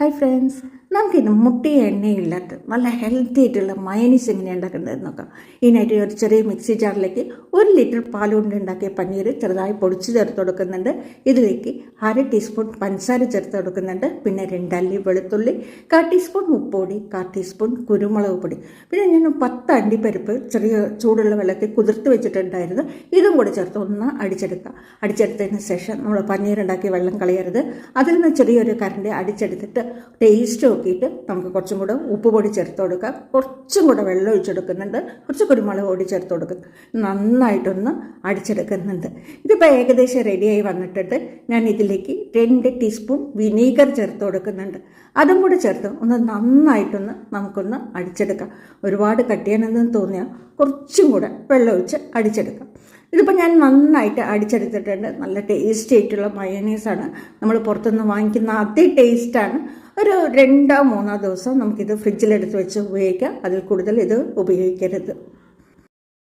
Hi friends നമുക്കിന്ന് മുട്ടിയ എണ്ണയില്ലാത്ത നല്ല healthy ആയിട്ടുള്ള മയനീസ് എങ്ങനെ ഉണ്ടാക്കേണ്ടത് നോക്കാം. ഇതിനായിട്ട് ഒരു ചെറിയ മിക്സി ജാറിലേക്ക് ഒരു ലിറ്റർ പാൽ കൊണ്ട് ഉണ്ടാക്കിയ പനീർ ചെറുതായി പൊടിച്ച് ചേർത്ത് കൊടുക്കുന്നുണ്ട്. ഇതിലേക്ക് അര ടീസ്പൂൺ പഞ്ചസാര ചേർത്ത് കൊടുക്കുന്നുണ്ട്. പിന്നെ രണ്ടല്ലി വെളുത്തുള്ളി കാ ടീസ്പൂൺ ഉപ്പുപൊടി കാ ടീസ്പൂൺ കുരുമുളക് പൊടി. പിന്നെ ഞാൻ പത്ത് അണ്ടിപ്പരിപ്പ് ചെറിയ ചൂടുള്ള വെള്ളത്തിൽ കുതിർത്ത് വെച്ചിട്ടുണ്ടായിരുന്നു. ഇതും കൂടെ ചേർത്ത് ഒന്ന് അടിച്ചെടുക്കുക അടിച്ചെടുത്തതിന് ശേഷം നമ്മൾ പനീർ ഉണ്ടാക്കിയ വെള്ളം കളയരുത്. അതിൽ നിന്ന് ചെറിയൊരു കറണ്ട് അടിച്ചെടുത്തിട്ട് ടേസ്റ്റ് നോക്കിയിട്ട് നമുക്ക് കുറച്ചും കൂടെ ഉപ്പ് പൊടി ചേർത്ത് കൊടുക്കാം. കുറച്ചും കൂടെ വെള്ളം ഒഴിച്ചെടുക്കുന്നുണ്ട്. കുറച്ച് കുരുമുളക് പൊടി ചേർത്ത് കൊടുക്കും. നന്നായിട്ടൊന്ന് അടിച്ചെടുക്കുന്നുണ്ട്. ഇതിപ്പോൾ ഏകദേശം റെഡിയായി വന്നിട്ടുണ്ട്. ഞാൻ ഇതിലേക്ക് രണ്ട് ടീസ്പൂൺ വിനീഗർ ചേർത്ത് കൊടുക്കുന്നുണ്ട്. അതും കൂടെ ചേർത്ത് ഒന്ന് നന്നായിട്ടൊന്ന് നമുക്കൊന്ന് അടിച്ചെടുക്കാം. ഒരുപാട് കട്ടിയാണെന്ന് തോന്നിയാൽ കുറച്ചും കൂടെ വെള്ളം ഒഴിച്ച് അടിച്ചെടുക്കാം. ഇതിപ്പോൾ ഞാൻ നന്നായിട്ട് അടിച്ചെടുത്തിട്ടുണ്ട്. നല്ല ടേസ്റ്റ് ആയിട്ടുള്ള മയോനൈസാണ് നമ്മൾ പുറത്തുനിന്ന് വാങ്ങിക്കുന്ന അതേ ടേസ്റ്റാണ് ഒരു രണ്ടോ മൂന്നോ ദിവസം നമുക്കിത് ഫ്രിഡ്ജിലെടുത്ത് വെച്ച് ഉപയോഗിക്കാം. അതിൽ കൂടുതൽ ഇത് ഉപയോഗിക്കരുത്.